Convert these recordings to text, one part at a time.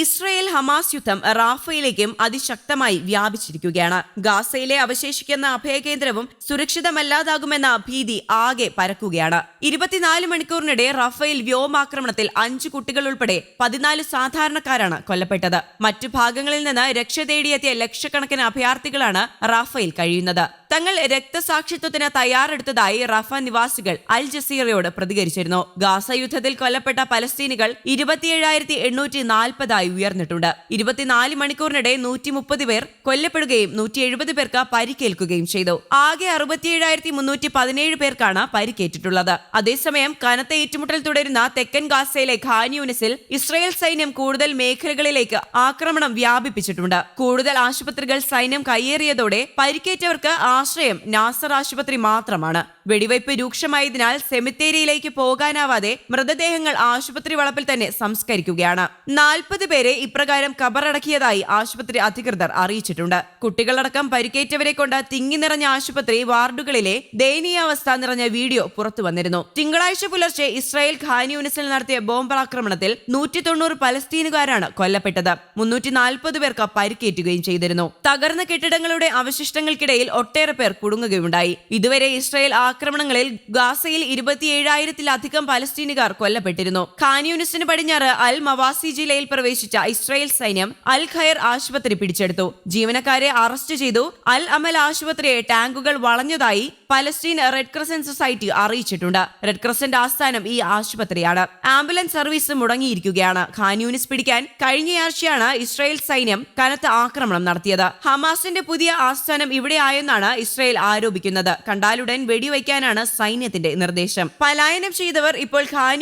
Israel Hamas യുദ്ധം റാഫയിലേക്കും അതിശക്തമായി വ്യാപിച്ചിരിക്കുകയാണ്. ഗാസയിലെ അവശേഷിക്കുന്ന അഭയകേന്ദ്രവും സുരക്ഷിതമല്ലാതാകുമെന്ന ഭീതി ആകെ പരക്കുകയാണ്. ഇരുപത്തിനാല് മണിക്കൂറിനിടെ റാഫയിൽ വ്യോമാക്രമണത്തിൽ അഞ്ചു കുട്ടികൾ ഉൾപ്പെടെ പതിനാല് സാധാരണക്കാരാണ് കൊല്ലപ്പെട്ടത്. മറ്റു ഭാഗങ്ങളിൽ നിന്ന് രക്ഷ തേടിയെത്തിയ ലക്ഷക്കണക്കിന് അഭയാർത്ഥികളാണ് റാഫയിൽ കഴിയുന്നത്. തങ്ങൾ രക്തസാക്ഷിത്വത്തിന് തയ്യാറെടുത്തതായി റഫ നിവാസികൾ അൽ ജസീറയോട് പ്രതികരിച്ചിരുന്നു. ഗാസ യുദ്ധത്തിൽ കൊല്ലപ്പെട്ട പലസ്തീനികൾ ഇരുപത്തിയേഴായിരത്തി എണ്ണൂറ്റി നാൽപ്പതായി ഉയർന്നിട്ടുണ്ട്. ഇരുപത്തിനാല് മണിക്കൂറിനിടെ നൂറ്റി മുപ്പത് പേർ കൊല്ലപ്പെടുകയും നൂറ്റി എഴുപത് പേർക്ക് പരിക്കേൽക്കുകയും ചെയ്തു. ആകെ അറുപത്തിയേഴായിരത്തി മുന്നൂറ്റി പതിനേഴ് പേർക്കാണ് പരിക്കേറ്റിട്ടുള്ളത്. അതേസമയം കനത്ത ഏറ്റുമുട്ടൽ തുടരുന്ന തെക്കൻ ഗാസയിലെ ഖാൻയൂനിസിൽ ഇസ്രയേൽ സൈന്യം കൂടുതൽ മേഖലകളിലേക്ക് ആക്രമണം വ്യാപിപ്പിച്ചിട്ടുണ്ട്. കൂടുതൽ ആശുപത്രികൾ സൈന്യം കയ്യേറിയതോടെ പരിക്കേറ്റവർക്ക് ആശ്രയം നാസർ ആശുപത്രി മാത്രമാണ്. വെടിവയ്പ് രൂക്ഷമായതിനാൽ സെമിത്തേരിയിലേക്ക് പോകാനാവാതെ മൃതദേഹങ്ങൾ ആശുപത്രി വളപ്പിൽ തന്നെ സംസ്കരിക്കുകയാണ്. നാൽപ്പത് പേരെ ഇപ്രകാരം കബറടക്കിയതായി ആശുപത്രി അധികൃതർ അറിയിച്ചിട്ടുണ്ട്. കുട്ടികളടക്കം പരിക്കേറ്റവരെ കൊണ്ട് തിങ്ങി നിറഞ്ഞ ആശുപത്രി വാർഡുകളിലെ ദയനീയാവസ്ഥ നിറഞ്ഞ വീഡിയോ പുറത്തു വന്നിരുന്നു. തിങ്കളാഴ്ച പുലർച്ചെ ഇസ്രായേൽ ഖാൻ യൂണിസിൽ നടത്തിയ ബോംബാക്രമണത്തിൽ നൂറ്റി തൊണ്ണൂറ് പലസ്തീനുകാരാണ് കൊല്ലപ്പെട്ടത്. മുന്നൂറ്റി നാൽപ്പത് പേർക്ക് പരിക്കേറ്റുകയും ചെയ്തിരുന്നു. തകർന്ന കെട്ടിടങ്ങളുടെ അവശിഷ്ടങ്ങൾക്കിടയിൽ ഒട്ടേറെ പേർ കുടുങ്ങുകയുണ്ടായി. ഇതുവരെ ഇസ്രായേൽ ആക്രമണങ്ങളിൽ ഗാസയിൽ ഇരുപത്തിയേഴായിരത്തിലധികം പലസ്തീനുകാർ കൊല്ലപ്പെട്ടിരുന്നു. ഖാനിയൂനിസിന് പടിഞ്ഞാറ് അൽ മവാസി ജില്ലയിൽ പ്രവേശിച്ച ഇസ്രായേൽ സൈന്യം അൽ ഖയർ ആശുപത്രി പിടിച്ചെടുത്തു. ജീവനക്കാരെ അറസ്റ്റ് ചെയ്തു. അൽ അമൽ ആശുപത്രിയെ ടാങ്കുകൾ വളഞ്ഞതായി പലസ്തീൻ റെഡ് ക്രസന്റ് സൊസൈറ്റി അറിയിച്ചിട്ടുണ്ട്. റെഡ് ക്രസന്റ് ആസ്ഥാനം ഈ ആശുപത്രിയാണ്. Ambulance service മുടങ്ങിയിരിക്കുകയാണ്. ഖാനിയൂനിസ് പിടിക്കാൻ കഴിഞ്ഞയാഴ്ചയാണ് ഇസ്രായേൽ സൈന്യം കനത്ത ആക്രമണം നടത്തിയത്. ഹമാസിന്റെ പുതിയ ആസ്ഥാനം ഇവിടെയായെന്നാണ് ഇസ്രായേൽ ആരോപിക്കുന്നത്. കണ്ടാലുടൻ വെടിവയ്ക്കാനാണ് സൈന്യത്തിന്റെ നിർദ്ദേശം. പലായനം ചെയ്തവർ ഇപ്പോൾ ഖാൻ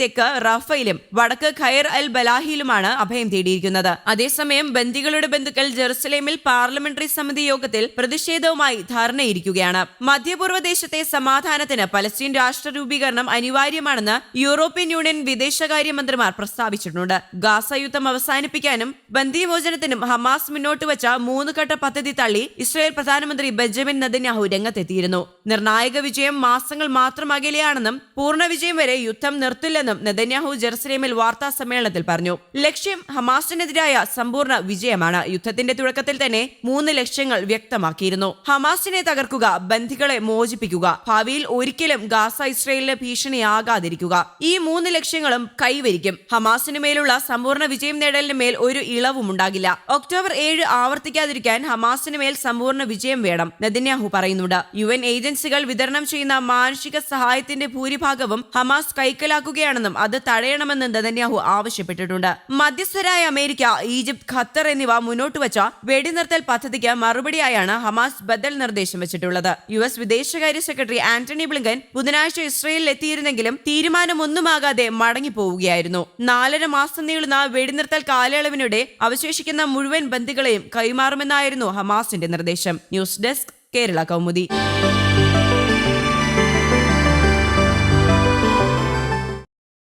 തെക്ക് റഫയിലും വടക്ക് ഖൈർ അൽ ബലാഹിയിലുമാണ് അഭയം തേടിയിരിക്കുന്നത്. അതേസമയം ബന്ദികളുടെ ബന്ധുക്കൾ ജെറുസലേമിൽ പാർലമെന്ററി സമിതി യോഗത്തിൽ പ്രതിഷേധവുമായി ധാരണയിരിക്കുകയാണ്. മധ്യപൂർവ ദേശത്തെ സമാധാനത്തിന് പലസ്തീൻ രാഷ്ട്ര രൂപീകരണം അനിവാര്യമാണെന്ന് യൂറോപ്യൻ യൂണിയൻ വിദേശകാര്യമന്ത്രിമാർ പ്രസ്താവിച്ചിട്ടുണ്ട്. ഗാസ യുദ്ധം അവസാനിപ്പിക്കാനും ബന്ദിമോചനത്തിനും ഹമാസ് മുന്നോട്ട് വച്ച മൂന്ന് ഘട്ട പദ്ധതി തള്ളി ഇസ്രായേൽ പ്രധാനമന്ത്രി ബെഞ്ചമിൻ നദന്യാഹു രംഗത്തെത്തിയിരുന്നു. നിർണായക വിജയം മാസങ്ങൾ മാത്രം അകലെയാണെന്നും പൂർണ വിജയം വരെ യുദ്ധം നിർത്തില്ലെന്നും നെതന്യാഹു ജെറുസലേമിൽ വാർത്താ സമ്മേളനത്തിൽ പറഞ്ഞു. ലക്ഷ്യം ഹമാസിനെതിരായ സമ്പൂർണ വിജയമാണ്. യുദ്ധത്തിന്റെ തുടക്കത്തിൽ തന്നെ മൂന്ന് ലക്ഷ്യങ്ങൾ വ്യക്തമാക്കിയിരുന്നു. ഹമാസിനെ തകർക്കുക ബന്ധികളെ മോചിപ്പിക്കുക ഭാവിയിൽ ഒരിക്കലും ഗാസ ഇസ്രയേലിന് ഭീഷണിയാകാതിരിക്കുക. ഈ മൂന്ന് ലക്ഷ്യങ്ങളും കൈവരിക്കും. ഹമാസിനു മേലുള്ള സമ്പൂർണ വിജയം നേടലിന് മേൽ ഒരു ഇളവും ഉണ്ടാകില്ല ഒക്ടോബർ ഏഴ് ആവർത്തിക്കാതിരിക്കാൻ ഹമാസിന് മേൽ സമ്പൂർണ വിജയം വേണം. നെതന്യാഹു പറയുന്നുണ്ട്. യു എൻ ഏജൻസികൾ വിതരണം ചെയ്യുന്ന മാനുഷിക സഹായത്തിന്റെ ഭൂരിഭാഗവും ഹമാസ് കൈക്കലാക്കുകയാണെന്നും അത് തടയണമെന്ന് നെതന്യാഹു ആവശ്യപ്പെട്ടിട്ടുണ്ട്. മധ്യസ്ഥരായ അമേരിക്ക ഈജിപ്ത് ഖത്തർ എന്നിവ മുന്നോട്ട് വച്ച വെടിനിർത്തൽ പദ്ധതിക്ക് മറുപടിയായാണ് ഹമാസ് ബദൽ നിർദ്ദേശം വെച്ചിട്ടുള്ളത്. യു എസ് വിദേശകാര്യ സെക്രട്ടറി ആന്റണി ബ്ലിങ്കൻ ബുധനാഴ്ച ഇസ്രയേലിൽ എത്തിയിരുന്നെങ്കിലും തീരുമാനമൊന്നുമാകാതെ മടങ്ങിപ്പോവുകയായിരുന്നു. നാലര മാസം നീളുന്ന വെടിനിർത്തൽ കാലയളവിനിടെ അവശേഷിക്കുന്ന മുഴുവൻ ബന്ധുക്കളെയും കൈമാറുമെന്നായിരുന്നു ഹമാസിന്റെ നിർദ്ദേശം. News desk Kerala Kaumudi